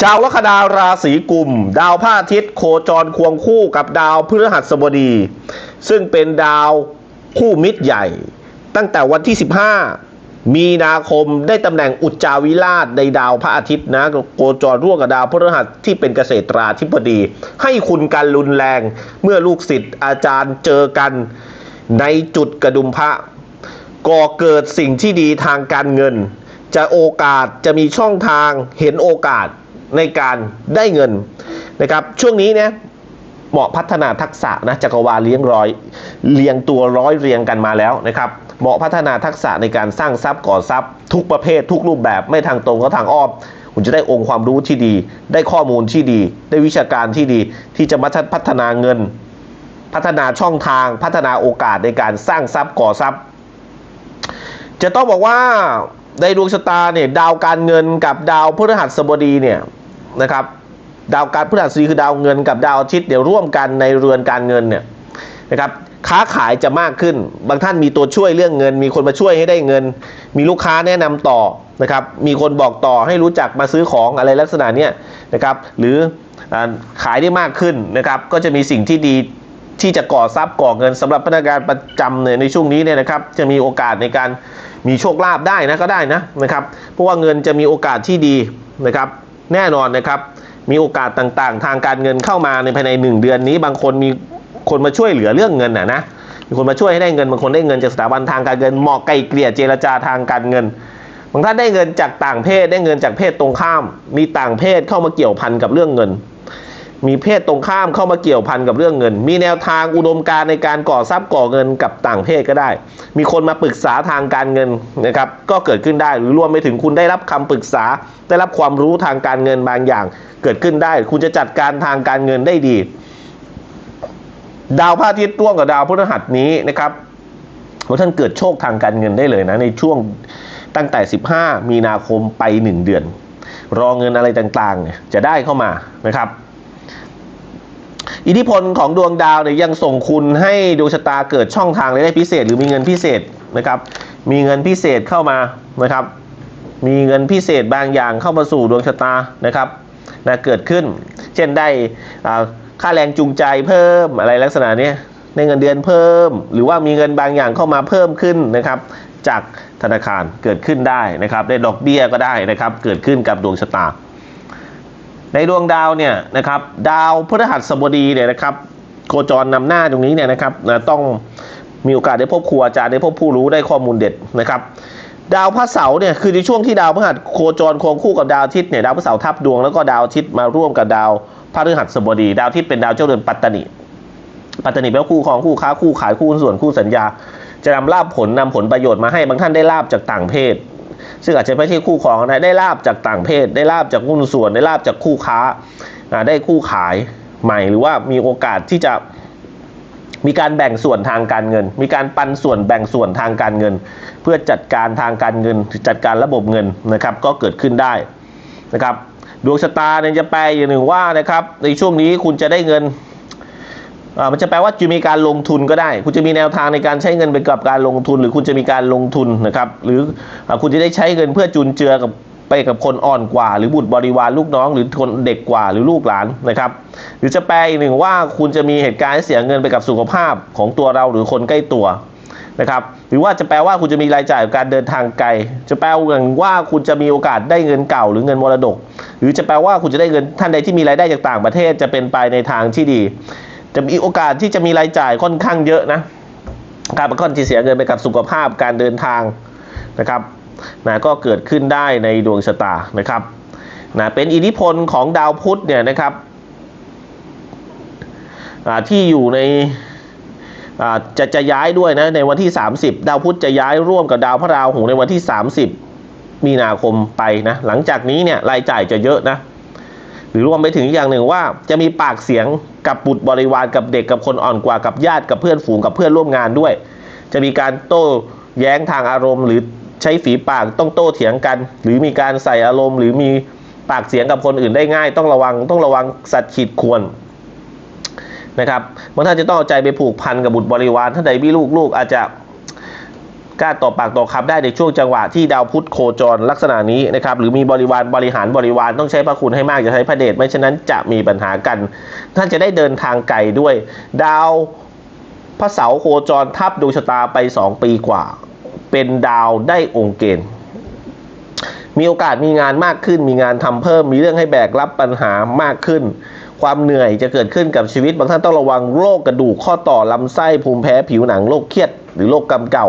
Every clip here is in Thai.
ชาวลัคนาราศีกุม ดาวพระอาทิตย์โคจรควงคู่กับดาวพฤหัสบดี ซึ่งเป็นดาวคู่มิตรใหญ่ ตั้งแต่วันที่ 15 มีนาคมได้ตำแหน่งอุจจาวิราชในดาวพระอาทิตย์นะโคจรร่วมกับดาวพฤหัสที่เป็นเกษตราธิบดี ให้คุณการรุนแรงเมื่อลูกศิษย์อาจารย์เจอกันในจุดกระดุมพระก่อเกิดสิ่งที่ดีทางการเงิน จะโอกาสจะมีช่องทางเห็นโอกาส ในการได้เงินนะครับ ช่วงนี้เนี่ยเหมาะพัฒนาทักษะนะจักรวาลเลี้ยงร้อยเรียงตัวร้อยเรียงกันมาแล้วนะครับ เหมาะพัฒนาทักษะในการสร้างทรัพย์ก่อทรัพย์ ทุกประเภททุกรูปแบบไม่ทางตรงก็ทางอ้อมคุณจะได้องค์ความรู้ที่ดี ได้ข้อมูลที่ดี ได้วิชาการที่ดี ที่จะมาพัฒนาเงิน พัฒนาช่องทาง พัฒนาโอกาสในการสร้างทรัพย์ก่อทรัพย์ จะต้องบอกว่าในดวงชะตาเนี่ยดาวการเงินกับดาวพฤหัสบดีเนี่ย นะครับดาวการพฤหัสบดีคือดาวเงินกับดาวอาทิตย์เดี๋ยวร่วมกันในเรือนการเงินเนี่ยนะครับค้าขายจะมากขึ้น บางท่านมีตัวช่วยเรื่องเงิน มีคนมาช่วยให้ได้เงิน มีลูกค้าแนะนำต่อนะครับมีคนบอกต่อให้รู้จักมาซื้อของอะไรลักษณะเนี้ยนะครับหรืออขายได้มากขึ้นนะครับก็จะมีสิ่งที่ดีที่จะก่อทรัพย์ก่อเงินสำหรับพนักงานประจำเนี่ยในช่วงนี้เนี่ยนะครับจะมีโอกาสในการมีโชคลาภได้นะก็ได้นะนะครับเพราะว่าเงินจะมีโอกาสที่ดีนะครับ แน่นอนนะครับ มีโอกาสต่างๆ ทางการเงินเข้ามาในภายในหนึ่งเดือนนี้ บางคนมีคนมาช่วยเหลือเรื่องเงินนะนะมีคนมาช่วยให้ได้เงินบางคนได้เงินจากสถาบันทางการเงินเหมาะไกลเกลี่ยเจรจาทางการเงินบางท่านได้เงินจากต่างเพศได้เงินจากเพศตรงข้าม มีต่างเพศเข้ามาเกี่ยวพันกับเรื่องเงิน มีเพศตรงข้ามเข้ามาเกี่ยวพันกับเรื่องเงิน มีแนวทางอุดมการในการก่อทรัพย์ก่อเงินกับต่างเพศก็ได้ มีคนมาปรึกษาทางการเงินนะครับ ก็เกิดขึ้นได้ หรือรวมไปถึงคุณได้รับคำปรึกษา ได้รับความรู้ทางการเงินบางอย่าง เกิดขึ้นได้ คุณจะจัดการทางการเงินได้ดี ดาวพระอาทิตย์ร่วมกับดาวพฤหัสนี้นะครับว่าท่านเกิดโชคทางการเงินได้เลยนะในช่วงตั้งแต่ 15 มีนาคมไป 1 เดือน รอเงินอะไรต่างๆ จะได้เข้ามานะครับ อิทธิพลของดวงดาวเนี่ยยังส่งคุณให้ดวงชะตาเกิดช่องทางรายได้พิเศษ หรือมีเงินพิเศษนะครับ มีเงินพิเศษเข้ามานะครับ มีเงินพิเศษบางอย่างเข้ามาสู่ดวงชะตานะครับนะเกิดขึ้น เช่นได้อ่าค่าแรงจูงใจเพิ่มอะไรลักษณะนี้ยได้เงินเดือนเพิ่ม หรือว่ามีเงินบางอย่างเข้ามาเพิ่มขึ้นนะครับ จากธนาคารเกิดขึ้นได้นะครับ ได้ดอกเบี้ยก็ได้นะครับ เกิดขึ้นกับดวงชะตา ในดวงดาวเนี่ยนะครับดาวพฤหัสบดีเนี่ยนะครับโคจรนำหน้าตรงนี้เนี่ยนะครับต้องมีโอกาสได้พบครูอาจารย์ได้พบผู้รู้ได้ข้อมูลเด็ดนะครับ ดาวพระเสาร์เนี่ยคือในช่วงที่ดาวพฤหัสโคจรควงคู่กับดาวอาทิตย์เนี่ยดาวพระเสาร์ทับดวงแล้วก็ดาวอาทิตย์มาร่วมกับดาวพฤหัสบดี ดาวอาทิตย์เป็นดาวเจ้าเรือนปัตตนิปัตตนิแปลว่าคู่ครองคู่ค้าคู่ขายคู่ส่วนคู่สัญญา จะนำลาบผลนำผลประโยชน์มาให้บางท่านได้ลาบจากต่างเพศ ซึ่งอาจจะไม่ใช่คู่ครองนะได้ลาบจากต่างเพศ ได้ลาบจากหุ้นส่วน ได้ลาบจากคู่ค้าได้คู่ขายใหม่หรือว่ามีโอกาสที่จะมีการแบ่งส่วนทางการเงิน มีการปันส่วนแบ่งส่วนทางการเงิน เพื่อจัดการทางการเงิน จัดการระบบเงินนะครับก็เกิดขึ้นได้นะครับดวงชะตาเนี่ยจะแปลอย่างหนึ่งว่านะครับในช่วงนี้คุณจะได้เงิน มันจะแปลว่าจะมีการลงทุนก็ได้ คุณจะมีแนวทางในการใช้เงินไปกับการลงทุน หรือคุณจะมีการลงทุนนะครับ หรือคุณจะได้ใช้เงินเพื่อจุนเจือกับไปกับคนอ่อนกว่า หรือบุตรบริวารลูกน้อง หรือคนเด็กกว่าหรือลูกหลานนะครับ หรือจะแปลอีกหนึ่งว่าคุณจะมีเหตุการณ์เสียเงินไปกับสุขภาพของตัวเราหรือคนใกล้ตัวนะครับหรือว่าจะแปลว่าคุณจะมีรายจ่ายกับการเดินทางไกล จะแปลว่าคุณจะมีโอกาสได้เงินเก่าหรือเงินมรดก หรือจะแปลว่าคุณจะได้เงินท่านใดที่มีรายได้จากต่างประเทศจะเป็นไปในทางที่ดี จะมีโอกาสที่จะมีรายจ่ายค่อนข้างเยอะนะการป็นค่อนที่เสียเงินไปกับสุขภาพการเดินทางนะครับนะก็เกิดขึ้นได้ในดวงชะตานะครับนะเป็นอิทธิพลของดาวพุธเนี่ยนะครับอ่าที่อยู่ในอ่าจะจะย้ายด้วยนะในวันที่ 30 ดาวพุธจะย้ายร่วมกับดาวพระราหูในวันที่ 30 มีนาคมไปนะหลังจากนี้เนี่ยรายจ่ายจะเยอะนะ หรือรวมไปถึงอย่างหนึ่งว่า จะมีปากเสียงกับบุตรบริวารกับเด็กกับคนอ่อนกว่ากับญาติกับเพื่อนฝูงกับเพื่อนร่วมงานด้วย จะมีการโต้แย้งทางอารมณ์หรือใช้ฝีปากต้องโต้เถียงกัน หรือมีการใส่อารมณ์ หรือมีปากเสียงกับคนอื่นได้ง่าย ต้องระวังต้องระวังสัตว์ขีดข่วนนะครับบางท่านจะต้องเอาใจไปผูกพันกับบุตรบริวารท่านใดมีลูกลูกอาจจะ กล้าต่อปากต่อคำได้ในช่วงจังหวะที่ดาวพุธโคจรลักษณะนี้นะครับหรือมีบริวารบริหารบริวารต้องใช้พระคุณให้มากอย่าใช้พระเดชไม่ฉะนั้นจะมีปัญหากัน ท่านจะได้เดินทางไกลด้วย ดาวพระเสาโคจรทับดวงชะตาไป 2 ปีกว่า เป็นดาวได้องค์เกณฑ์มีโอกาสมีงานมากขึ้น มีงานทำเพิ่ม มีเรื่องให้แบกรับปัญหามากขึ้น ความเหนื่อยจะเกิดขึ้นกับชีวิต บางท่านต้องระวังโรคกระดูกข้อต่อลำไส้ภูมิแพ้ผิวหนังโรคเครียด หรือโรคกำเก่า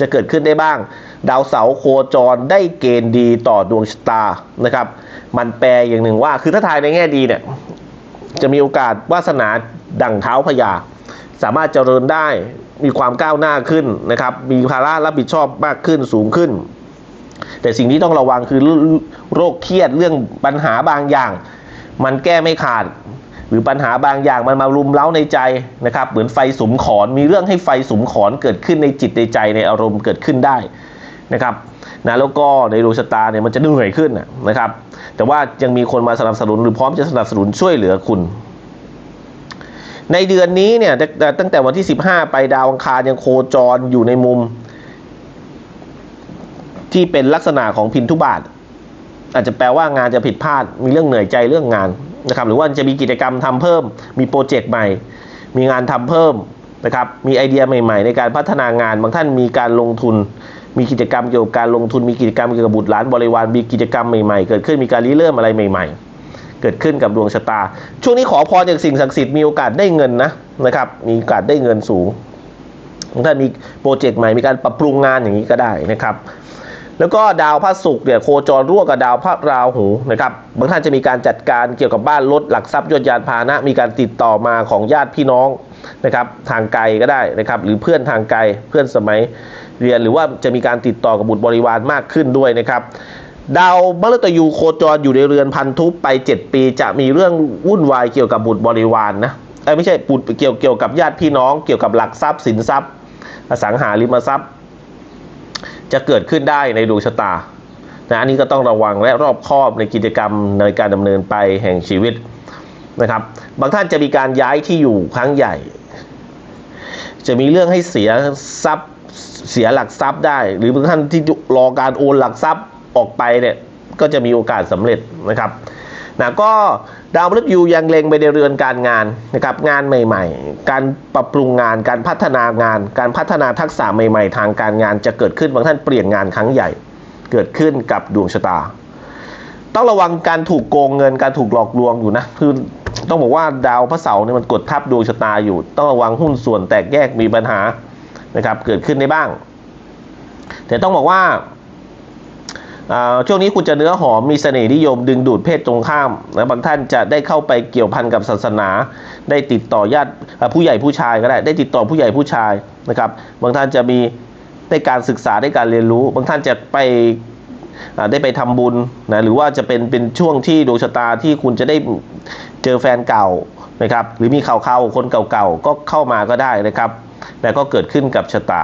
จะเกิดขึ้นได้บ้าง ดาวเสาร์โคจรได้เกณฑ์ดีต่อดวงชะตานะครับ มันแปลอย่างหนึ่งว่า คือถ้าทายในแง่ดีเนี่ยจะมีโอกาสวาสนาดั่งเท้าพญาสามารถเจริญได้มีความก้าวหน้าขึ้นนะครับ มีภาระรับผิดชอบมากขึ้นสูงขึ้น แต่สิ่งที่ต้องระวังคือโรคเครียดเรื่องปัญหาบางอย่าง มันแก้ไม่ขาด หรือปัญหาบางอย่างมันมารุมเร้าในใจนะครับ เหมือนไฟสุมขอนมีเรื่องให้ไฟสุมขอนเกิดขึ้นในจิตในใจในอารมณ์เกิดขึ้นได้นะครับนะแล้วก็ในดวงชะตาเนี่ยมันจะเหนื่อยขึ้นนะครับ แต่ว่ายังมีคนมาสนับสนุนหรือพร้อมจะสนับสนุนช่วยเหลือคุณ ในเดือนนี้เนี่ยตั้งแต่ตั้งแต่วันที่ 15 ไปดาวอังคารยังโคจรอยู่ในมุม ที่เป็นลักษณะของพินทุบาท อาจจะแปลว่างานจะผิดพลาดมีเรื่องเหนื่อยใจเรื่องงาน นะครับหรือว่าจะมีกิจกรรมทำเพิ่ม มีโปรเจกต์ใหม่ มีงานทำเพิ่มนะครับมีไอเดียใหม่ๆ ในการพัฒนางานบางท่านมีการลงทุน มีกิจกรรมเกี่ยวกับการลงทุนมีกิจกรรมเกี่ยวกับบุตรหลานบริวารมีกิจกรรมใหม่ๆ เกิดขึ้นมีการริเริ่มอะไรใหม่ ๆ เกิดขึ้นกับดวงชะตา ช่วงนี้ขอพรจากสิ่งศักดิ์สิทธิ์มีโอกาสได้เงินนะนะครับมีโอกาสได้เงินสูงบางท่านมีโปรเจกต์ใหม่มีการปรับปรุงงานอย่างนี้ก็ได้นะครับ แล้วก็ดาวพระศุกร์เนี่ยโคจรร่วมกับดาวพระราหูนะครับบางท่านจะมีการจัดการเกี่ยวกับบ้านรถหลักทรัพย์ยนต์ยานพาหนะ มีการติดต่อมาของญาติพี่น้องนะครับทางไกลก็ได้นะครับ หรือเพื่อนทางไกลเพื่อนสมัยเรียนหรือว่าจะมีการติดต่อกับบุตรบริวารมากขึ้นด้วยนะครับดาวมฤตยูโคจรอยู่ในเรือนพันธุไป 7 ปีจะมีเรื่องวุ่นวายเกี่ยวกับบุตรบริวารนะไม่ใช่บุตรเกี่ยวเกี่ยวกับญาติพี่น้อง เกี่ยวกับหลักทรัพย์สินทรัพย์อสังหาริมทรัพย์ จะเกิดขึ้นได้ในดวงชะตานะอันนี้ก็ต้องระวังและรอบคอบในกิจกรรมในการดำเนินไปแห่งชีวิตนะครับ บางท่านจะมีการย้ายที่อยู่ครั้งใหญ่ จะมีเรื่องให้เสียทรัพย์เสียหลักทรัพย์ได้ หรือบางท่านที่รอการโอนหลักทรัพย์ออกไปเนี่ยก็จะมีโอกาสสำเร็จนะครับ นะก็ดาวมฤตยูยังเล็งไปในเรือนการงานนะครับงานใหม่ ๆ การปรับปรุงงานการพัฒนางาน การพัฒนาทักษะใหม่ ๆ ทางการงานจะเกิดขึ้นบางท่านเปลี่ยนงานครั้งใหญ่ เกิดขึ้นกับดวงชะตา ต้องระวังการถูกโกงเงินการถูกหลอกลวงอยู่นะคือต้องบอกว่าดาวพระเสาร์เนี่ยมันกดทับดวงชะตาอยู่ ต้องระวังหุ้นส่วนแตกแยกมีปัญหานะครับเกิดขึ้นได้บ้าง แต่ต้องบอกว่าอ่า ช่วงนี้คุณจะเนื้อหอมมีเสน่ห์นิยมดึงดูดเพศตรงข้ามนะบางท่านจะได้เข้าไปเกี่ยวพันกับศาสนา ได้ติดต่อญาติผู้ใหญ่ผู้ชายก็ได้ได้ติดต่อผู้ใหญ่ผู้ชายนะครับ บางท่านจะมีได้การศึกษาได้การเรียนรู้ บางท่านจะไปได้ไปทำบุญนะหรือว่าจะเป็นเป็นช่วงที่ดวงชะตาที่คุณจะได้เจอแฟนเก่านะครับ หรือมีข่าวข่าวๆคนเก่าๆก็เข้ามาก็ได้นะครับแต่ก็เกิดขึ้นกับชะตา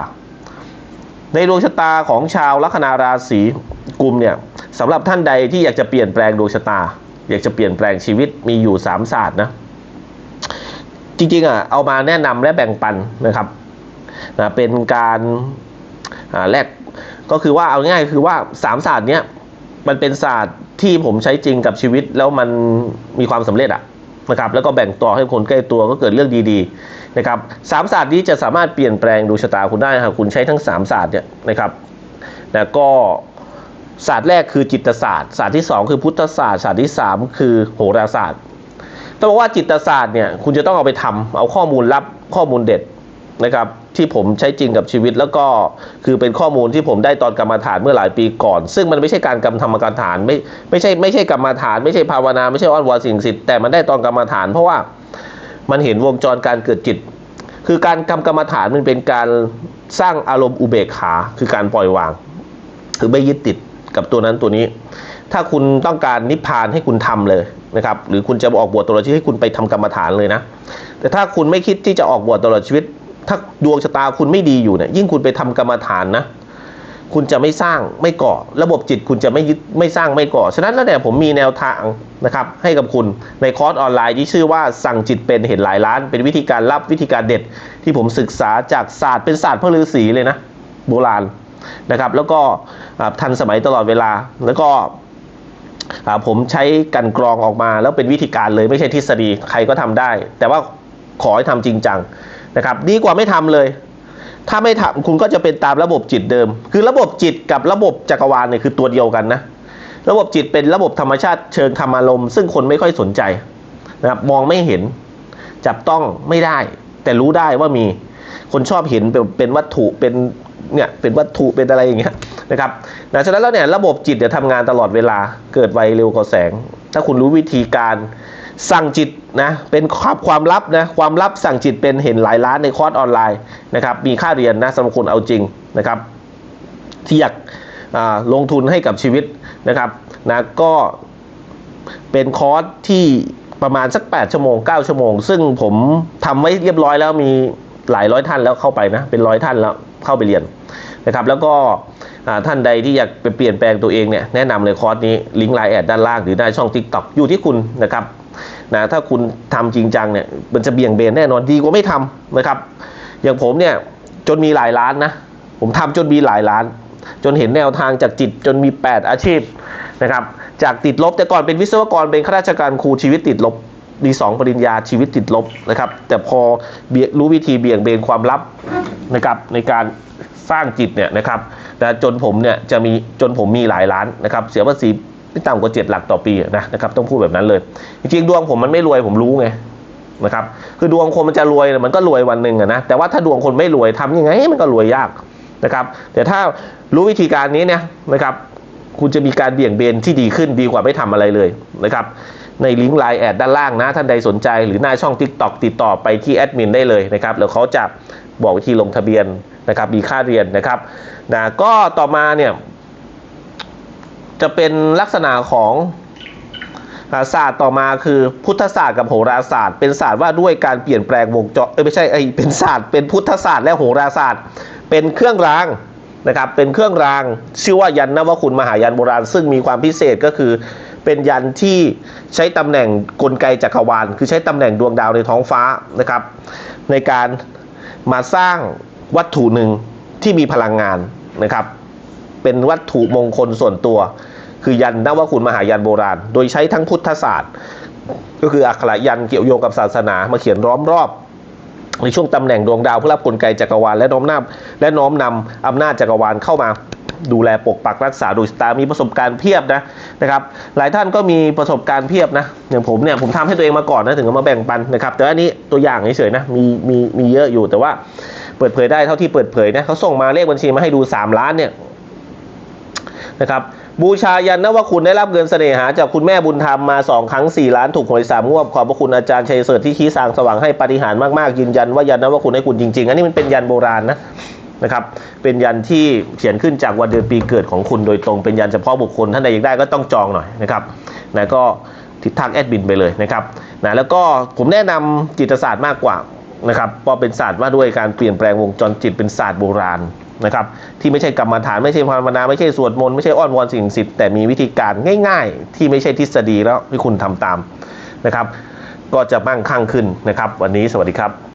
ในดวงชะตาของชาวลัคนาราศี กลุ่มเนี่ยสำหรับท่านใดที่อยากจะเปลี่ยนแปลงดวงชะตา อยากจะเปลี่ยนแปลงชีวิตมีอยู่สามศาสตร์นะจริงๆอะเอามาแนะนำและแบ่งปันนะครับนะเป็นการอ่าแรกก็คือว่าเอาง่ายคือว่าสามศาสตร์เนี้ยมันเป็นศาสตร์ที่ผมใช้จริงกับชีวิตแล้วมันมีความสำเร็จอะนะครับแล้วก็แบ่งต่อให้คนใกล้ตัวก็เกิดเรื่องดีๆนะครับสามศาสตร์นี้จะสามารถเปลี่ยนแปลงดวงชะตาคุณได้หากคุณใช้ทั้งสามศาสตร์เนี่ยนะครับแล้วก็ ศาสตร์แรกคือจิตศาสตร์ศาสตร์ที่สองคือพุทธศาสตร์ศาสตร์ที่สามคือโหราศาสตร์ต้องบอกว่าจิตศาสตร์เนี่ยคุณจะต้องเอาไปทำเอาข้อมูลลับข้อมูลเด็ดนะครับที่ผมใช้จริงกับชีวิตแล้วก็คือเป็นข้อมูลที่ผมได้ตอนกรรมฐานเมื่อหลายปีก่อน ซึ่งมันไม่ใช่การกำทำกรรมฐานไม่ไม่ใช่ไม่ใช่กรรมฐาน ไม่ใช่ภาวนาไม่ใช่อ้อนวอนสิ่งศักดิ์สิทธิ์แต่มันได้ตอนกรรมฐาน เพราะว่ามันเห็นวงจรการเกิดจิต คือการกำกรรมฐานมันเป็นการสร้างอารมณ์อุเบกขา คือการปล่อยวาง คือไม่ยึดติด กับตัวนั้นตัวนี้ ถ้าคุณต้องการนิพพานให้คุณทำเลยนะครับ หรือคุณจะออกบวชตลอดชีวิตให้คุณไปทำกรรมฐานเลยนะ แต่ถ้าคุณไม่คิดที่จะออกบวชตลอดชีวิต ถ้าดวงชะตาคุณไม่ดีอยู่เนี่ย ยิ่งคุณไปทำกรรมฐานนะ คุณจะไม่สร้างไม่ก่อ ระบบจิตคุณจะไม่ยึดไม่สร้างไม่ก่อ ฉะนั้นแล้วเนี่ยผมมีแนวทางนะครับให้กับคุณในคอร์สออนไลน์ที่ชื่อว่าสั่งจิตเป็นเห็นหลายล้าน เป็นวิธีการลับวิธีการเด็ดที่ผมศึกษาจากศาสตร์เป็นศาสตร์พระฤาษีเลยนะ โบราณ นะครับ แล้วก็ทันสมัยตลอดเวลา แล้วก็ผมใช้กันกรองออกมาแล้วเป็นวิธีการเลยไม่ใช่ทฤษฎีใครก็ทำได้ แต่ว่าขอให้ทำจริงจังนะครับ ดีกว่าไม่ทำเลย ถ้าไม่ทำคุณก็จะเป็นตามระบบจิตเดิม คือระบบจิตกับระบบจักรวาลเนี่ยคือตัวเดียวกันนะระบบจิตเป็นระบบธรรมชาติเชิงธรรมารมณ์ซึ่งคนไม่ค่อยสนใจนะครับมองไม่เห็น จับต้องไม่ได้ แต่รู้ได้ว่ามีคนชอบเห็นเป็นวัตถุเป็น เนี่ยเป็นวัตถุเป็นอะไรอย่างเงี้ยนะครับนะฉะนั้นแล้วเนี่ยระบบจิตเนี่ยทำงานตลอดเวลาเกิดไวเร็วกว่าแสง ถ้าคุณรู้วิธีการสั่งจิตนะเป็นความความลับนะความลับสั่งจิตเป็นเห็นหลายล้านในคอร์สออนไลน์นะครับมีค่าเรียนนะสำหรับคนเอาจริงนะครับ ที่อยากลงทุนให้กับชีวิตนะครับนะก็เป็นคอร์สที่ประมาณสัก 8 ชั่วโมง 9 ชั่วโมง ซึ่งผมทำไว้เรียบร้อยแล้วมีหลายร้อยท่านแล้วเข้าไปนะ เป็นร้อยท่านแล้ว เข้าไปเรียนนะครับ แล้วก็ท่านใดที่อยากไปเปลี่ยนแปลงตัวเองเนี่ยแนะนำเลยคอร์สนี้ลิงก์ไลน์แอดด้านล่างหรือหน้ช่อง Tik t o k อยู่ที่คุณนะครับนะถ้าคุณทำจริงจังเนี่ยมันจะเบี่ยงเบนแน่นอนดีกว่าไม่ทำนะครับ อย่างผมเนี่ยจนมีหลายล้านนะ ผมทำจนมีหลายล้าน จนเห็นแนวทางจากจิตจนมี 8 อาชีพนะครับจากติดลบแต่ก่อนเป็นวิศวกรเป็นข้าราชการครูชีวิตติดลบ ดีสองปริญญาชีวิตติดลบนะครับ แต่พอเบี่ยรู้วิธีเบี่ยงเบนความลับนะครับในการสร้างจิตเนี่ยนะครับนะจนผมเนี่ยจะมีจนผมมีหลายล้านนะครับเสียภาษีไม่ต่ำกว่า7หลักต่อปีนะนะครับต้องพูดแบบนั้นเลย จริงๆดวงผมมันไม่รวยผมรู้ไงนะครับคือดวงคนมันจะรวยมันก็รวยวันหนึ่งนะแต่ว่าถ้าดวงคนไม่รวยทำยังไงมันก็รวยยากนะครับแต่ถ้ารู้วิธีการนี้เนี่ยนะครับคุณจะมีการเบี่ยงเบนที่ดีขึ้นดีกว่าไม่ทำอะไรเลยนะครับในลิงก์ไลน์แอดด้านล่างนะ ท่านใดสนใจหรือหน้าช่อง TikTok ติดต่อไปที่แอดมินได้เลยนะครับแล้วเขาจะบอกวิธีลงทะเบียนนะครับมีค่าเรียนนะครับนะก็ต่อมาเนี่ยจะเป็นลักษณะของาศาสตร์ต่อมาคือพุทธศาสตร์กับโหราศาสตร์ เป็นศาสตร์ว่าด้วยการเปลี่ยนแปลงวงจรเอ้ยไม่ใช่ไอเป็นศาสตร์เป็นพุทธศาสตร์และโหราศาสตร์ เป็นเครื่องรางนะครับเป็นเครื่องราง ชื่อว่ายันนวคุณมหายันโบราณ ซึ่งมีความพิเศษก็คือ เป็นยันที่ใช้ตำแหน่งกลไกจักรวาล คือใช้ตำแหน่งดวงดาวในท้องฟ้านะครับ ในการมาสร้างวัตถุหนึ่งที่มีพลังงานนะครับ เป็นวัตถุมงคลส่วนตัว คือยันนวคุณมหายันโบราณ โดยใช้ทั้งพุทธศาสตร์ ก็คืออักขระยันเกี่ยวโยงกับศาสนามาเขียนล้อมรอบในช่วงตำแหน่งดวงดาวเพื่อรับกลไกจักรวาลและน้อมนำและน้อมนำอำนาจจักรวาลเข้ามา ดูแลปกปักรักษาโดยสตามีประสบการณ์เพียบนะนะครับหลายท่านก็มีประสบการณ์เพียบนะอย่างผมเนี่ยผมทำให้ตัวเองมาก่อนนะถึงเอามาแบ่งปันนะครับแต่อันนี้ตัวอย่างเฉยๆนะมีมีมีเยอะอยู่แต่ว่าเปิดเผยได้เท่าที่เปิดเผยนะเขาส่งมาเลขบัญชีมาให้ดู 3 ล้านเนี่ยนะครับบูชายันนะว่าคุณได้รับเงินเสน่หาจากคุณแม่บุญธรรมมา 2 ครั้ง 4 ล้านถูกหวยสามงวดขอบพระคุณอาจารย์ชัยเสริฐที่ชี้สางสว่างให้ปฏิหารมากๆยืนยันว่ายันนะว่าคุณให้คุณจริง ๆ อันนี้มันเป็นยันโบราณนะ นะครับเป็นยันที่เขียนขึ้นจากวันเดือนปีเกิดของคุณโดยตรงเป็นยันเฉพาะบุคคลท่านใดอยากได้ก็ต้องจองหน่อยนะครับนะก็ทิศทางแอดบินไปเลยนะครับนะแล้วก็ผมแนะนำจิตศาสตร์มากกว่านะครับพราะเป็นศาสตร์ว่าด้วยการเปลี่ยนแปลงวงจรจิตเป็นศาสตร์โบราณนะครับที่ไม่ใช่กรรมฐานไม่ใช่ภาวนาไม่ใช่สวดมนต์ไม่ใช่อ้อนวอนสิ่งศักดิ์สิทธิ์แต่มีวิธีการง่าย ๆ ที่ไม่ใช่ทฤษฎีแล้วที่คุณทำตามนะครับ ก็จะมั่งคั่งขึ้นนะครับ วันนี้สวัสดีครับ